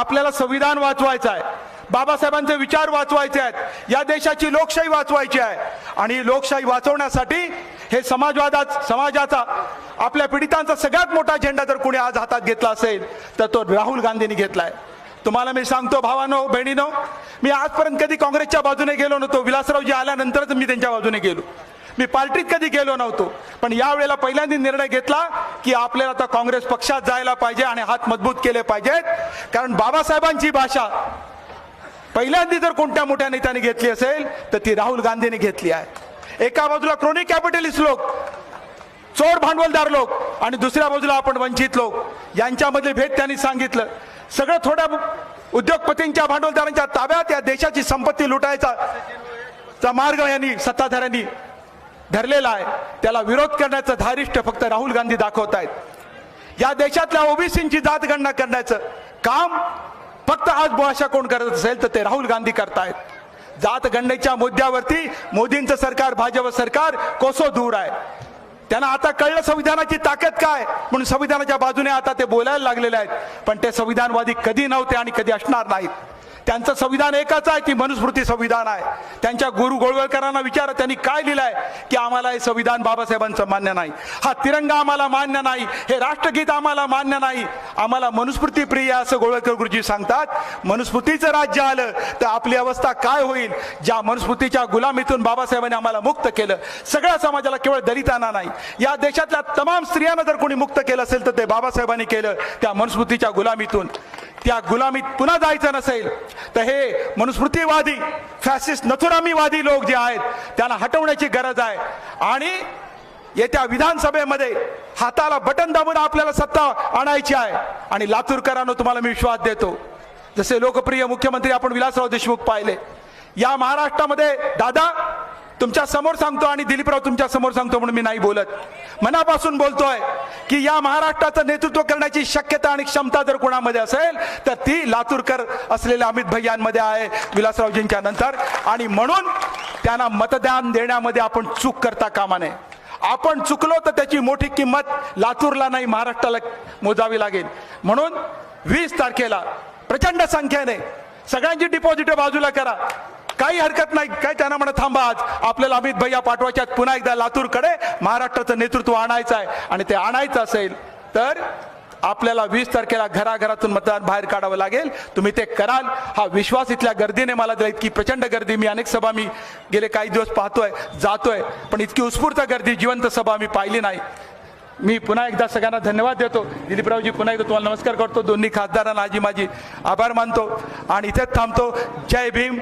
आपल्याला संविधान वाचवायचं आहे. बाबासाहेबांचे विचार वाचवायचे आहेत. या देशाची लोकशाही वाचवायची आहे. आणि लोकशाही वाचवण्यासाठी हे समाजवादा समाजाचा आपल्या पीडितांचा सगळ्यात मोठा झेंडा जर कोणी आज हातात घेतला असेल तर तो राहुल गांधींनी घेतलाय तुम्हाला मी सांगतो भावानो बहिणीनो मी आजपर्यंत कधी काँग्रेसच्या बाजूने गेलो नव्हतो. विलासरावजी आल्यानंतरच मी त्यांच्या बाजूने गेलो. मी पार्टीत कधी गेलो नव्हतो. पण यावेळेला पहिल्यांदा निर्णय घेतला की आपल्याला आता काँग्रेस पक्षात जायला पाहिजे आणि हात मजबूत केले पाहिजेत. कारण बाबासाहेबांची भाषा पहिल्यांदा जर कोणत्या मोठ्या नेत्याने घेतली असेल तर ती राहुल गांधीने घेतली आहे. एका बाजूला क्रोनिक कॅपिटलिस्ट लोक चोर भांडवलदार लोक आणि दुसऱ्या बाजूला आपण वंचित लोक. यांच्यामधले भेद त्यांनी सांगितलं. सगळं थोड्या उद्योगपतींच्या भांडवलदारांच्या ताब्यात या देशाची संपत्ती लुटायचा चा मार्ग यांनी सत्ताधाऱ्यांनी धरलेला आहे. त्याला विरोध करण्याचं धारिष्ट फक्त राहुल गांधी दाखवत आहेत. या देशातल्या ओबीसींची जातगणना करण्याचं काम फक्त आज भाषा कोण करत असेल तर ते राहुल गांधी करतायत. जातगणनेच्या मुद्द्यावरती मोदींचं सरकार भाजप सरकार कोसो दूर आहे. त्यांना आता कळलं संविधानाची ताकद काय? म्हणून संविधानाच्या बाजूने आता ते बोलायला लागलेले आहेत. पण ते संविधानवादी कधी नव्हते आणि कधी असणार नाहीत. त्यांचं संविधान एकच आहे की मनुस्मृती संविधान आहे. त्यांच्या गुरु गोळवळकरांना विचारा त्यांनी काय लिहिलंय? की आम्हाला हे संविधान बाबासाहेबांचं मान्य नाही. हा तिरंगा आम्हाला मान्य नाही हे राष्ट्रगीत आम्हाला मान्य नाही. आम्हाला मनुस्मृती प्रिय असं गोळवळकर गुरुजी सांगतात मनुस्मृतीचं राज्य आलं तर आपली अवस्था काय होईल? ज्या मनुस्मृतीच्या गुलामीतून बाबासाहेबांनी आम्हाला मुक्त केलं सगळ्या समाजाला केवळ दलितांना नाही. या देशातल्या तमाम स्त्रियांना जर कोणी मुक्त केलं असेल तर ते बाबासाहेबांनी केलं त्या मनुस्मृतीच्या गुलामीतून. त्या गुलामीत पुन्हा जायचं नसेल तर हे मनुस्मृतीवादी फॅसिस्ट नथुरामीवादी लोक जे आहेत त्यांना हटवण्याची गरज आहे. आणि येत्या विधानसभेमध्ये हाताला बटन दाबून आपल्याला सत्ता आणायची आहे. आणि लातूरकरांना तुम्हाला मी विश्वास देतो जसे लोकप्रिय मुख्यमंत्री आपण विलासराव देशमुख पाहिले या महाराष्ट्रामध्ये दादा तुमच्यासमोर सांगतो आणि दिलीपराव तुमच्यासमोर सांगतो म्हणून मी नाही बोलत. मनापासून बोलतोय की या महाराष्ट्राचं नेतृत्व करण्याची शक्यता आणि क्षमता जर कोणामध्ये असेल तर ती लातूरकर असलेल्या अमित भैयांमध्ये आहे विलासरावजींच्या नंतर. आणि म्हणून त्यांना मतदान देण्यामध्ये आपण चूक करता कामा नये. आपण चुकलो तर त्याची मोठी किंमत लातूरला नाही महाराष्ट्राला मोजावी लागेल. म्हणून वीस तारखेला प्रचंड संख्येने सगळ्यांची डिपॉझिट बाजूला करा. काही हरकत नाही काय त्यांना म्हणत थांबा आज आपल्याला अमित भैया पाठवायच्यात पुन्हा एकदा लातूरकडे महाराष्ट्राचं नेतृत्व आणायचं आहे. आणि ते आणायचं असेल तर आपल्याला वीस तारखेला घराघरातून मतदान बाहेर काढावं लागेल. तुम्ही ते कराल. हा विश्वास इथल्या गर्दीने मला दिला. इतकी प्रचंड गर्दी. मी अनेक सभा मी गेले काही दिवस पाहतोय जातोय. पण इतकी उत्स्फूर्त गर्दी जिवंत सभा मी पाहिली नाही. मी पुन्हा एकदा सगळ्यांना धन्यवाद देतो. दिलीपरावजी पुन्हा एकदा तुम्हाला नमस्कार करतो. दोन्ही खासदारांना आजी माझी आभार मानतो. आणि इथेच थांबतो. जय भीम.